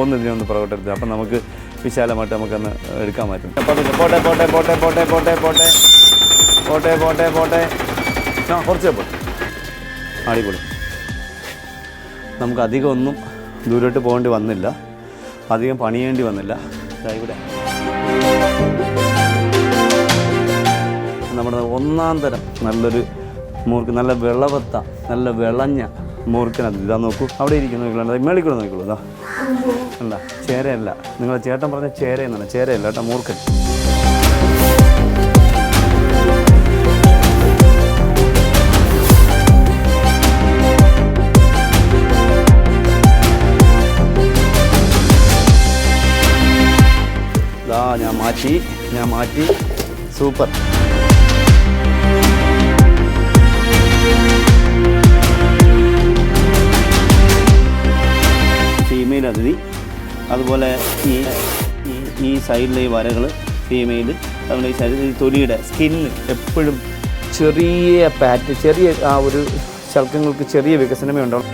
ഒന്ന് ഇതിനെ ഒന്ന് പുറകോട്ടെടുത്ത് അപ്പം നമുക്ക് വിശാലമായിട്ട് നമുക്കൊന്ന് എടുക്കാൻ പറ്റും. പോട്ടെ പോട്ടെ പോട്ടെ പോട്ടെ പോട്ടെ പോട്ടെ പോട്ടെ പോട്ടെ. പോട്ടെ ആ കുറച്ചേ പോട്ടെ. അടിപൊളി. നമുക്ക് അധികം ഒന്നും ദൂരോട്ട് പോകേണ്ടി വന്നില്ല. അധികം പണിയേണ്ടി വന്നില്ല. ഇവിടെ. നമ്മുടെ ഒന്നാം തരം നല്ലൊരു മൂർക്ക് നല്ല വിളവത്ത നല്ല വിളഞ്ഞ മൂർക്കനത് ഇതാ നോക്കൂ. അവിടെ ഇരിക്കുന്നു നോക്കിക്കോളൂ മേളിൽ കൂടെ നോക്കിക്കോളൂ ഇതാ അല്ല ചേരയല്ല. നിങ്ങൾ ചേട്ടൻ പറഞ്ഞ ചേര എന്നാണ്. ചേരയല്ല കേട്ടോ മൂർക്കൻ ദാ ഞാൻ മാറ്റി ഞാൻ മാറ്റി. സൂപ്പർ. അതിഥി. അതുപോലെ ഈ ഈ- സൈഡിലെ ഈ വരകൾ ഫീമെയിൽ അതുപോലെ ഈ ശരീര തൊലിയുടെ സ്കിന്ന് എപ്പോഴും ചെറിയ പാറ്റ് ചെറിയ ആ ഒരു ശൽക്കങ്ങൾക്ക് ചെറിയ വികസനമേ ഉണ്ടാവും.